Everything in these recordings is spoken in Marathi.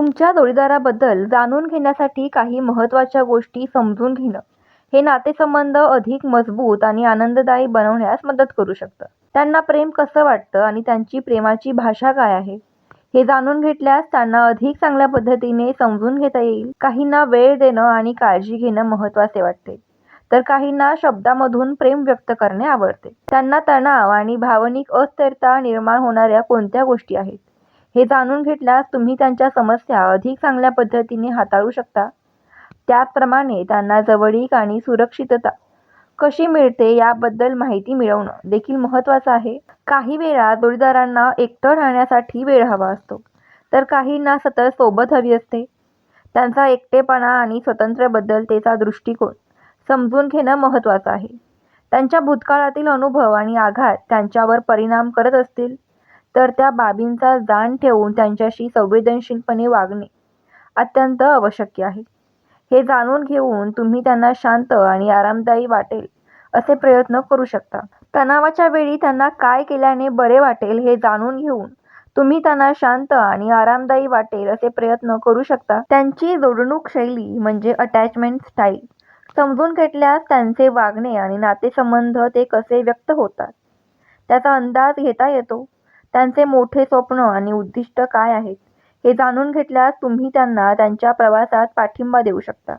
तुमच्या जोडीदाराबद्दल जाणून घेण्यासाठी काही महत्त्वाच्या गोष्टी समजून घेणं हे नातेसंबंध अधिक मजबूत आणि आनंददायी बनवण्यास मदत करू शकतं. त्यांना प्रेम कसं वाटतं आणि त्यांची प्रेमाची भाषा काय आहे, हे जाणून घेतल्यास त्यांना अधिक चांगल्या पद्धतीने समजून घेता येईल. काहींना वेळ देणं आणि काळजी घेणं महत्त्वाचे वाटते, तर काहींना शब्दामधून प्रेम व्यक्त करणे आवडते. त्यांना तणाव आणि भावनिक अस्थिरता निर्माण होणाऱ्या कोणत्या गोष्टी आहेत, हे जाणून घेतल्यास तुम्ही त्यांच्या समस्या अधिक चांगल्या पद्धतीने हाताळू शकता. त्याचप्रमाणे त्यांना जवळीक आणि सुरक्षितता कशी मिळते याबद्दल माहिती मिळवणं देखील महत्त्वाचं आहे. काही वेळा जोडीदारांना एकटं राहण्यासाठी वेळ हवा असतो, तर काहींना सतत सोबत हवी असते. त्यांचा एकटेपणा आणि स्वातंत्र्याबद्दलचा दृष्टिकोन समजून घेणं महत्त्वाचं आहे. त्यांच्या भूतकाळातील अनुभव आणि आघात त्यांच्यावर परिणाम करत असतील, तर त्या बाबींचा जाण ठेवून त्यांच्याशी संवेदनशीलपणे वागणे अत्यंत आवश्यक आहे. हे जाणून घेऊन तुम्ही त्यांना शांत आणि आरामदायी वाटेल असे प्रयत्न करू शकता. तणावाच्या वेळी त्यांना काय केल्याने बरे वाटेल हे जाणून घेऊन तुम्ही त्यांना शांत आणि आरामदायी वाटेल असे प्रयत्न करू शकता. त्यांची जोडणूक शैली म्हणजे अटॅचमेंट स्टाईल समजून घेतल्यास त्यांचे वागणे आणि नातेसंबंध ते कसे व्यक्त होतात, त्याचा अंदाज घेता येतो. त्यांचे मोठे स्वप्न आणि उद्दिष्ट काय आहेत, हे जाणून घेतल्यास तुम्ही त्यांना त्यांच्या प्रवासात पाठिंबा देऊ शकता.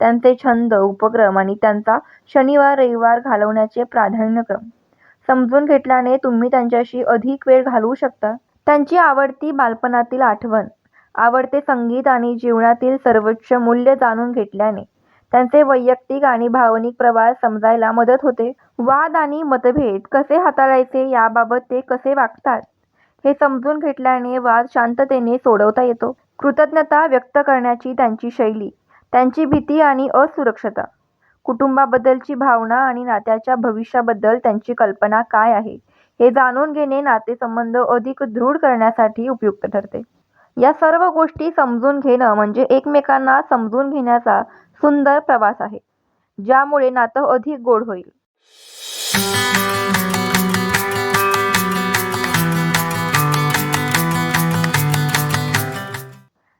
त्यांचे छंद, उपक्रम आणि त्यांचा शनिवार-रविवार घालवण्याचे प्राधान्यक्रम समजून घेतल्याने तुम्ही त्यांच्याशी अधिक वेळ घालवू शकता. त्यांची आवडती बालपणातील आठवण, आवडते संगीत आणि जीवनातील सर्वोच्च मूल्य जाणून घेतल्याने त्यांचे वैयक्तिक आणि भावनिक प्रवास समजायला मदत होते. वाद आणि मतभेद कसे हाताळायचे याबाबत ते कसे वागतात, हे समजून घेतल्याने वाद शांततेने सोडवता येतो. कृतज्ञता व्यक्त करण्याची त्यांची शैली, त्यांची भीती आणि असुरक्षता, कुटुंबाबद्दलची भावना आणि नात्याच्या भविष्याबद्दल त्यांची कल्पना काय आहे, हे जाणून घेणे नातेसंबंध अधिक दृढ करण्यासाठी उपयुक्त ठरते. या सर्व गोष्टी समजून घेणं म्हणजे एकमेकांना समजून घेण्याचा सुंदर प्रवास आहे, ज्यामुळे नातं अधिक गोड होईल.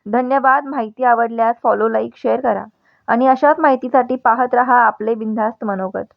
धन्यवाद. माहिती आवडल्यास फॉलो, लाईक, शेअर करा आणि अशाच माहितीसाठी पाहत राहा आपले बिनधास्त मनोगत.